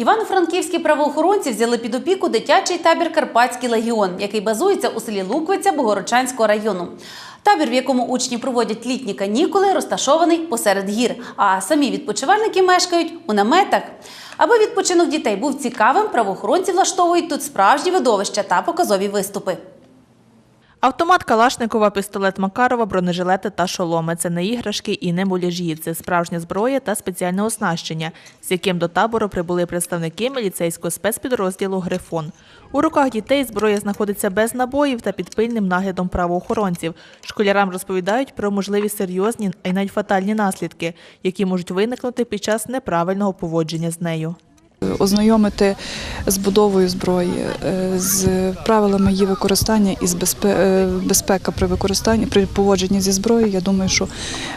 Івано-франківські правоохоронці взяли під опіку дитячий табір Карпатський легіон, який базується у селі Луквиця Богородчанського району. Табір, в якому учні проводять літні канікули, розташований посеред гір, а самі відпочивальники мешкають у наметах. Аби відпочинок дітей був цікавим, правоохоронці влаштовують тут справжні видовища та показові виступи. Автомат Калашникова, пістолет Макарова, бронежилети та шоломи – це не іграшки і не муляжі. Це справжня зброя та спеціальне оснащення, з яким до табору прибули представники міліцейського спецпідрозділу «Грифон». У руках дітей зброя знаходиться без набоїв та під пильним наглядом правоохоронців. Школярам розповідають про можливі серйозні, а й навіть фатальні наслідки, які можуть виникнути під час неправильного поводження з нею. Ознайомити з будовою зброї, е, з правилами її використання і з е, безпека при використанні при поводженні зі зброєю. Я думаю, що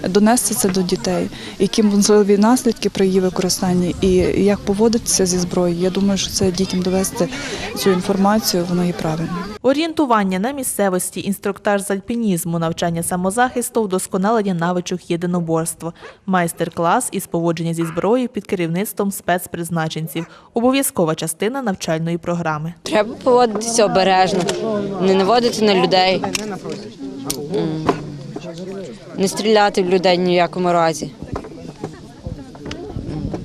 донести це до дітей, які можливі наслідки при її використанні і як поводитися зі зброєю. Я думаю, що це дітям довести цю інформацію, воно є правильно. Орієнтування на місцевості, інструктаж з альпінізму, навчання самозахисту, вдосконалення навичок єдиноборства, майстер-клас із поводження зі зброєю під керівництвом спецпризначенців. Обов'язкова частина навчальної програми. Треба поводитися обережно, не наводити на людей, не стріляти в людей ні в якому разі.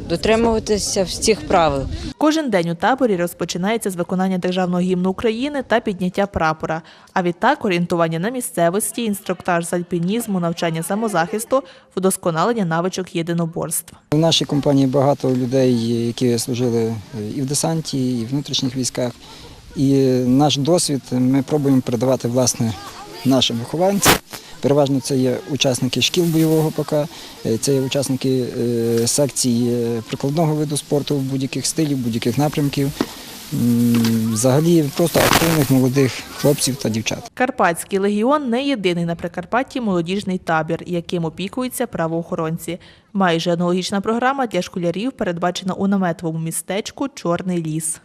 Дотримуватися всіх правил. Кожен день у таборі розпочинається з виконання державного гімну України та підняття прапора. А відтак орієнтування на місцевості, інструктаж з альпінізму, навчання самозахисту, вдосконалення навичок єдиноборств. В нашій компанії багато людей, які служили і в десанті, і в внутрішніх військах. І наш досвід ми пробуємо передавати власне нашим вихованцям. Переважно це є учасники шкіл бойового ПК, е, це є учасники е, секцій е, прикладного виду спорту в будь-яких стилів, будь-яких напрямків. Взагалі просто активних молодих хлопців та дівчат. Карпатський легіон не єдиний на Прикарпатті молодіжний табір, яким опікуються правоохоронці. Майже аналогічна програма для школярів передбачена у наметовому містечку Чорний ліс.